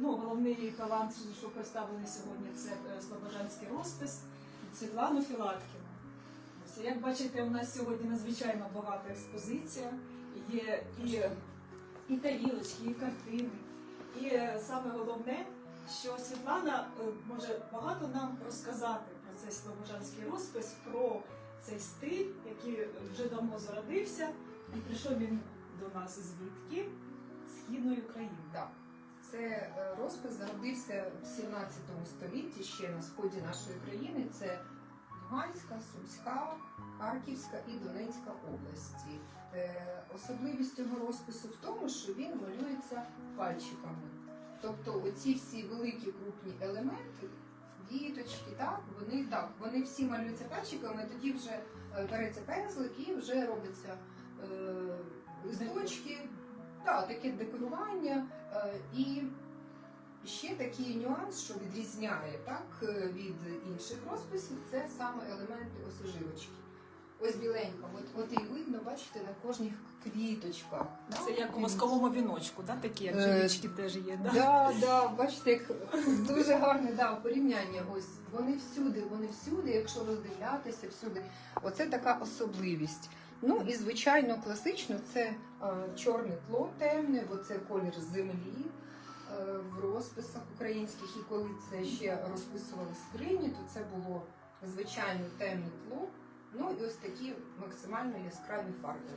ну, головний талант, що представлений сьогодні, це е, Слобожанський розпис Світлану Філаткіну. Як бачите, у нас сьогодні надзвичайно багата експозиція. Є і, і тарілочки, і картини. І е, саме головне, що Світлана е, може багато нам розказати про цей слобожанський розпис, про цей стиль, який вже давно зародився, і прийшов він до нас звідки? Східної України. Так, це е, розпис зародився в 17 столітті ще на сході нашої країни. Це Луганська, Сумська, Харківська і Донецька області. Е, Особливість цього розпису в тому, що він малюється пальчиками. Тобто оці всі великі крупні елементи, діточки, так, вони так, вони всі малюються пальчиками, тоді вже е, береться пензлик і вже робиться е, листочки, так, таке декорування. Е, І ще такий нюанс, що відрізняє так, е, від інших розписів, це саме елементи осоживочки. Ось біленька, от, от і видно, бачите, на кожних квіточках. Це як у восковому віночку, да? такі як Е, теж є. Да? Да, да, бачите, як дуже гарне да, порівняння. Ось вони всюди, вони всюди, якщо роздивлятися, всюди. Оце така особливість. Ну і звичайно, класично це чорне тло темне, бо це колір землі е, в розписах українських. І коли це ще розписували скрині, то це було звичайно темне тло. Ну і ось такі максимально яскраві фарби.